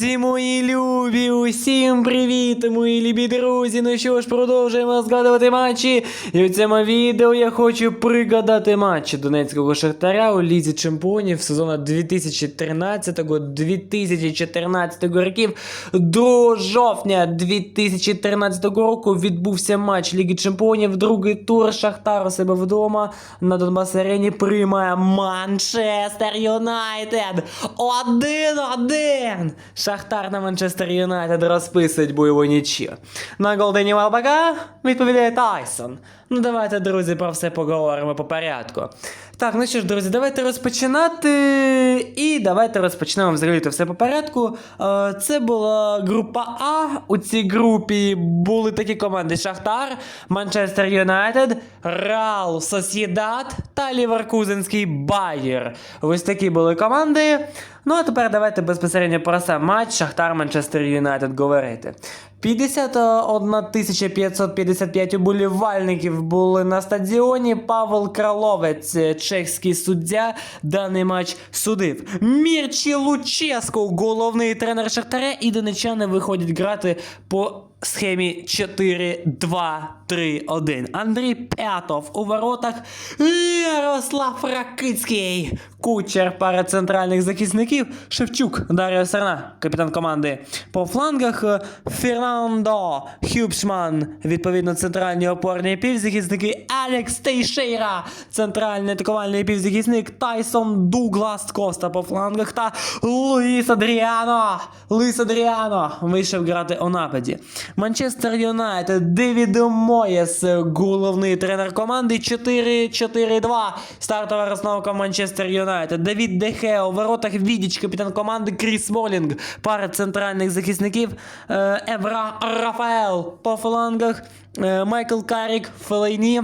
Друзі, мої любі, усім привіт, мої любі друзі. Ну що ж, продовжуємо згадувати матчі. І в цьому відео я хочу пригадати матчі Донецького Шахтаря у Лізі Чемпіонів сезону 2013-2014 років. 2 жовтня 2013 року відбувся матч Ліги Чемпіонів. Другий тур Шахтар у себе вдома на Донбас Арені приймає Манчестер Юнайтед. Один-один. Шахтар на Манчестер Юнайтед розписують бойову нічю. На Голдені Валбака відповідає Тайсон. Ну давайте, друзі, про все поговоримо по порядку. Так, ну що ж, друзі, давайте розпочинати. І давайте розпочнемо взагалі то все по порядку. Е, Це була група А. У цій групі були такі команди: Шахтар, Манчестер Юнайтед, Реал Сосєдат та Ліверкузенський Байер. Ось такі були команди. Ну а тепер давайте безпосередньо про сам матч Шахтар Манчестер Юнайтед говорити. 51 555 уболівальників були на стадіоні. Павел Краловець, чехський суддя, даний матч судив. Мірчі Луческо, головний тренер Шахтаря, і донечани виходять грати по схемі 4-2-3-1. Андрій П'ятов у воротах. Ярослав Ракицький. Кучер пара центральних захисників. Шевчук Дар'я Серна, капітан команди. По флангах е, Фернандо Хюбшман, відповідно, центральні опорні півзахисники. Алекс Тейшейра, центральний атакувальний півзахисник. Тайсон Дуглас Коста по флангах та Луїс Адріано. Луїс Адріано вийшов грати у нападі. Манчестер Юнайтед, Девід Моєс, головний тренер команди 4-4-2. Стартова розновка Манчестер Юнайтед. Давід Дехе у воротах Відіч, капітан команди Кріс Молінг. Пара центральних захисників. Е, Евра Рафаел по флангах. Е, Майкл Карік, Фелейні.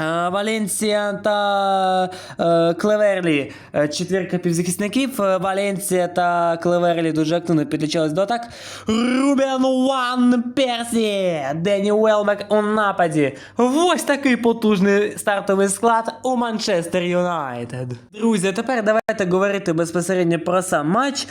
Е, Валенсія та е, Клеверлі. Е, Четвірка півзахисників. Е, Валенсія та Клеверлі дуже активно підлічались до атак. Рубен Ван Персі. Дені Уелбек у нападі. Ось такий потужний стартовий склад у Манчестер Юнайтед. Друзі, тепер давайте говорити безпосередньо про сам матч. Е,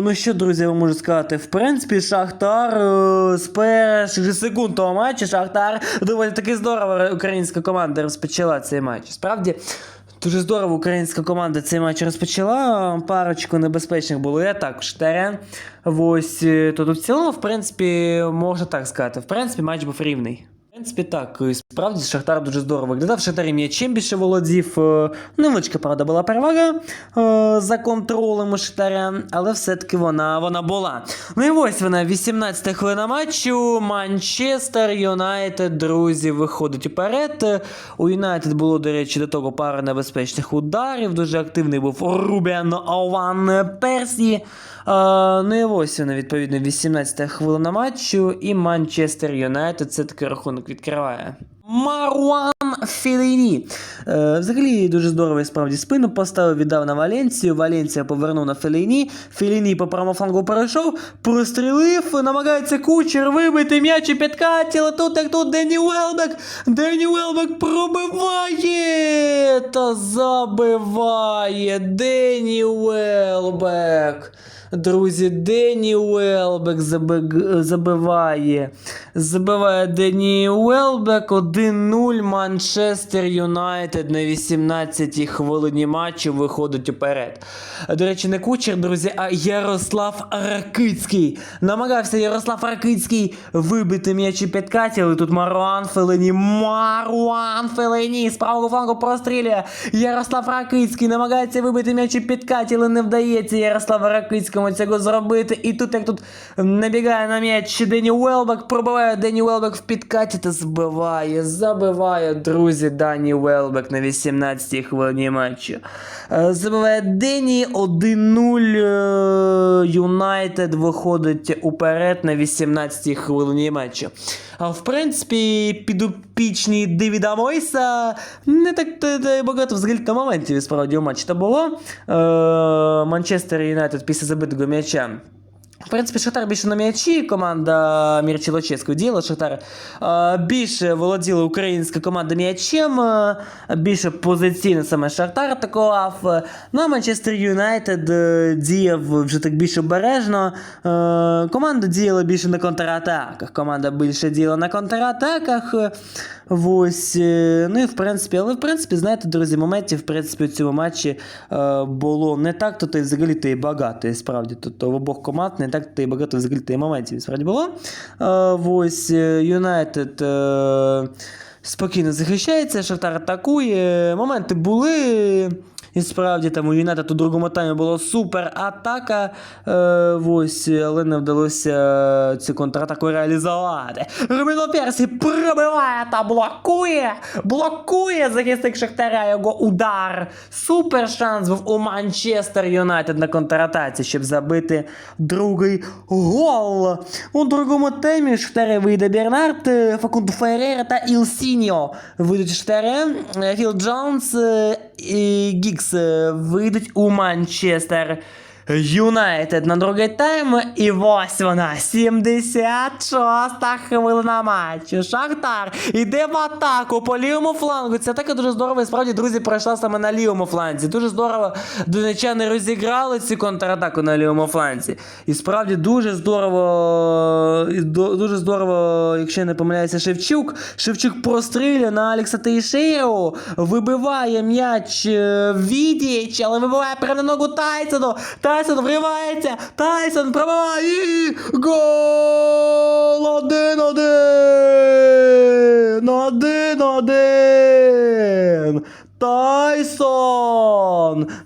ну що, друзі, я можу сказати, в принципі, Шахтар е, з перших секунд того матчу Шахтар доволі таки здорово українська команда розпочала цей матч. Справді. Дуже здорово українська команда цей матч розпочала. Парочку небезпечних було я також терен. Ось е, тут в цілому, в принципі, можна так сказати. В принципі, матч був рівний. Принципі, так, справді Шахтар дуже здорово виглядав. Шахтар м'ячем більше володів. Е, Невеличка, правда, була перевага е, за контролем у Шахтаря, але все-таки вона, вона була. Ну і ось вона, 18 хвилина матчу. Манчестер Юнайтед, друзі, виходить уперед. У Юнайтед було, до речі, до того пара небезпечних ударів. Дуже активний був Рубен Ован Персі. Е, ну і ось вона, відповідно, 18 хвилина матчу. І Манчестер Юнайтед це такий рахунок відкриває. Маруан Феліні. Е, взагалі дуже здорово і справді спину поставив, віддав на Валенцію. Валенція повернув на Феліні. Феліні по правому перейшов, прострілив, намагається кучер вибити м'яч і підкатіло. Тут як тут Дені Уелбек. Дені Уелбек пробиває та забиває. Дені Уелбек. Друзі, Дені Уелбек забиває. Забиває Дені Уелбек 1-0 Манчестер Юнайтед на 18-й хвилині матчу виходить уперед. До речі, не кучер, друзі, а Ярослав Ракицький. Намагався Ярослав Ракицький вибити м'яч і підкаті, але тут Маруан Фелені. Маруан Фелені з правого флангу прострілює. Ярослав Ракицький намагається вибити м'яч і підкаті, але не вдається Ярославу Ракицькому цього зробити. І тут як тут набігає на м'яч Дені Уелбек, пробиває Дені Уелбек в підкаті та збиває, забиває, друзі, Дані Уелбек на 18-й хвилині матчу. Забиває Дені 1-0. е, Юнайтед виходить уперед на 18-й хвилині матчу. А в принципі, підопічні Девіда Мойса не так та- та багато взагалі та моментів справді у матчі то було. Е, Манчестер Юнайтед після забитого м'яча В принципі, Шахтар більше на м'ячі, команда Мірчі Лочевського діла. Шахтар е, більше володіла українська команда м'ячем, е, більше позиційно саме Шахтар атакував. Ну а Манчестер Юнайтед е, діяв вже так більш обережно. Команда діяла більше на контратаках. Команда більше діяла на контратаках. Ось, е, ну і в принципі, але в принципі, знаєте, друзі, моментів в принципі у цьому матчі е, було не так, то ти взагалі і багато, і справді. Тобто в обох команд не так, то і багато взагалі то і моментів справді було. Е, ось е, Юнайтед. Е, Спокійно захищається, Шахтар атакує. Моменти були. І справді там у Юнайтед у другому таймі була супер атака. Е, ось, але не вдалося цю контратаку реалізувати. Роміно Персі пробиває та блокує. Блокує захисник Шахтаря його удар. Супер шанс був у Манчестер Юнайтед на контратаці, щоб забити другий гол. У другому таймі Шахтаря вийде Бернард, е, Факунду Феррера та Ілсіньо. Вийдуть Шахтаря, е, Філ Джонс е, і Гікс е, вийдуть у Манчестер. Юнайтед на другий тайм, і ось вона, 76-та хвилина матчу. Шахтар іде в атаку по лівому флангу. Це атака дуже здорово. І справді, друзі, пройшла саме на лівому фланзі. Дуже здорово донечани розіграли цю контратаку на лівому фланзі. І справді дуже здорово, дуже здорово, якщо я не помиляюся, Шевчук. Шевчук прострілює на Алекса Тейшеєву, вибиває м'яч е, Відіч, але вибиває прямо на ногу Тайсону. Тайсон вривається, Тайсон пробиває гол! Один-один! Один-один! Тайсон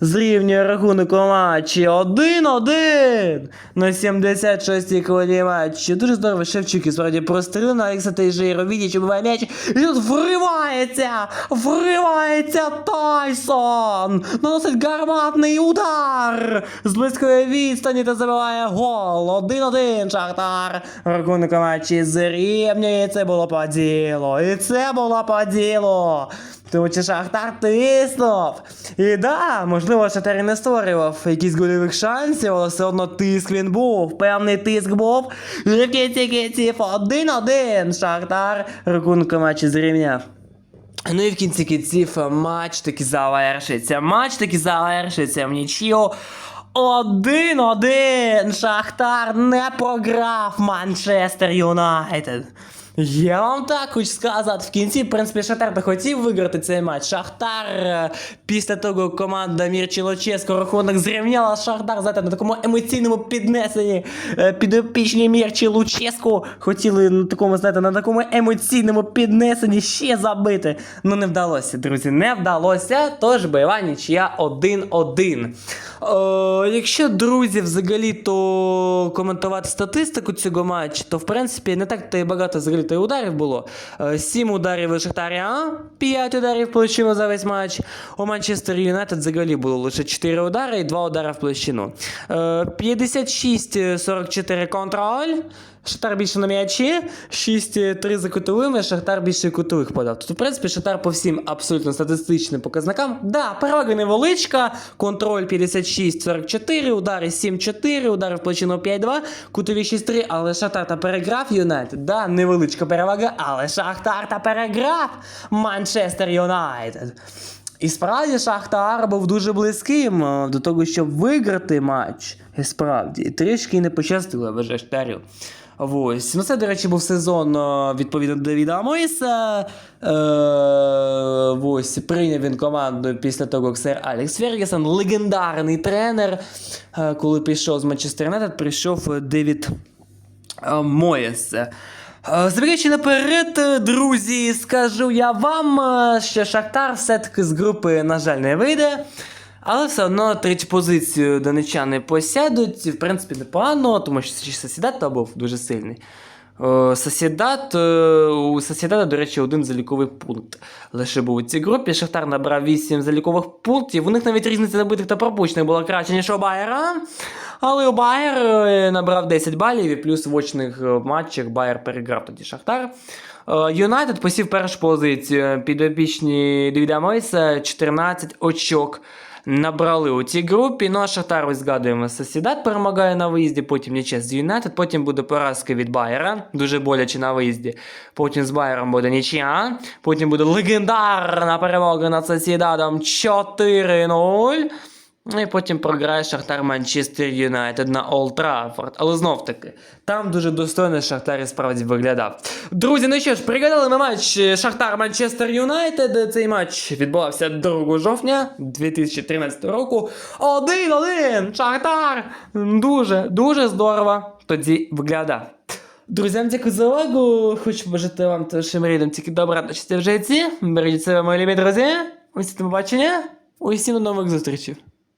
зрівнює рахунок у матчі 1-1 на 76-й хвилині матчу. Дуже здорово Шевчук і справді прострілив на Алекса Тейжейро. Відіч убиває м'яч. І тут вривається! Вривається Тайсон! Наносить гарматний удар з близької відстані та забиває гол. 1-1 Шахтар. Рахунок у матчі зрівнює. І це було по ділу. І це було по ділу. Тому що Шахтар тиснув. І да, можливо, Шахтар і не створював якісь гольових шансів, але все одно тиск він був. Певний тиск був. І в кінці кінців 1-1. Шахтар рахунок у матчі зрівняв. Ну і в кінці кінців матч таки завершиться. Матч таки завершиться в нічию. Один-один. Шахтар не програв Манчестер Юнайтед. Я вам так хочу сказати. В кінці, в принципі, Шахтар би хотів виграти цей матч. Шахтар е, після того команда Мірчі Лоческо рахунок зрівняла Шахтар знаєте, на такому емоційному піднесенні е, підопічні Мірчі Луческу хотіли на такому, знаєте, на такому емоційному піднесенні ще забити. Ну не вдалося, друзі, не вдалося. Тож бойова нічия 1-1. Е, якщо, друзі, взагалі то коментувати статистику цього матчу, то в принципі не так то і багато взагалі то й ударів було. 7 ударів у Шахтаря, 5 ударів площину за весь матч. У Манчестер Юнайтед взагалі було лише 4 удари і 2 удари в площину. Е, 56-44 контроль. Шахтар більше на м'ячі, 6-3 за кутовими, Шахтар більше кутових подав. Тобто, в принципі, Шахтар по всім абсолютно статистичним показникам. Да, перевага невеличка, контроль 56-44, удари 7-4, удари в площину 5-2, кутові 6-3, але Шахтар та переграв Юнайтед. Да, невеличка перевага, але Шахтар та переграв Манчестер Юнайтед. І справді Шахтар був дуже близьким е, до того, щоб виграти матч. І справді, трішки не пощастило в Шахтарю. Ось. Ну, це, до речі, був сезон е, відповідно Давіда Амойса. Е, ось, прийняв він команду після того, як сер Алекс Фергюсон, легендарний тренер. Е, коли прийшов з Манчестер Юнайтед, прийшов Девід е, Моєс. Е, Забігаючи наперед, друзі, скажу я вам, що Шахтар все-таки з групи, на жаль, не вийде. Але все одно третю позицію донечани посядуть. В принципі, непогано, тому що Сосідат був дуже сильний. Е, Сосідат, е, у Сосідата, до речі, один заліковий пункт лише був у цій групі. Шахтар набрав 8 залікових пунктів. У них навіть різниця забитих та пропущених була краще, ніж у Байера. Але у Байер е, набрав 10 балів і плюс в очних матчах Байер переграв тоді Шахтар. Юнайтед посів першу позицію. Підопічні Девіда Мойса 14 очок набрали у цій групі. Ну а Шахтар, ось згадуємо, Сосідат перемагає на виїзді, потім нічес з Юнайтед, потім буде поразка від Байера, дуже боляче на виїзді. Потім з Байером буде нічия, потім буде легендарна перемога над Сосідатом 4-0. Ну і потім програє Шахтар Манчестер Юнайтед на Олд Траффорд. Але знов таки, там дуже достойно Шахтар і справді виглядав. Друзі, ну що ж, пригадали ми матч е, Шахтар Манчестер Юнайтед. Цей матч відбувався 2 жовтня 2013 року. 1-1! Шахтар! Дуже, дуже здорово тоді виглядав. Друзям, дякую за увагу. Хочу побажати вам та вашим тільки добра та щастя в житті. Бережіть себе, мої любі друзі. Усі побачення. Усім до нових зустрічей.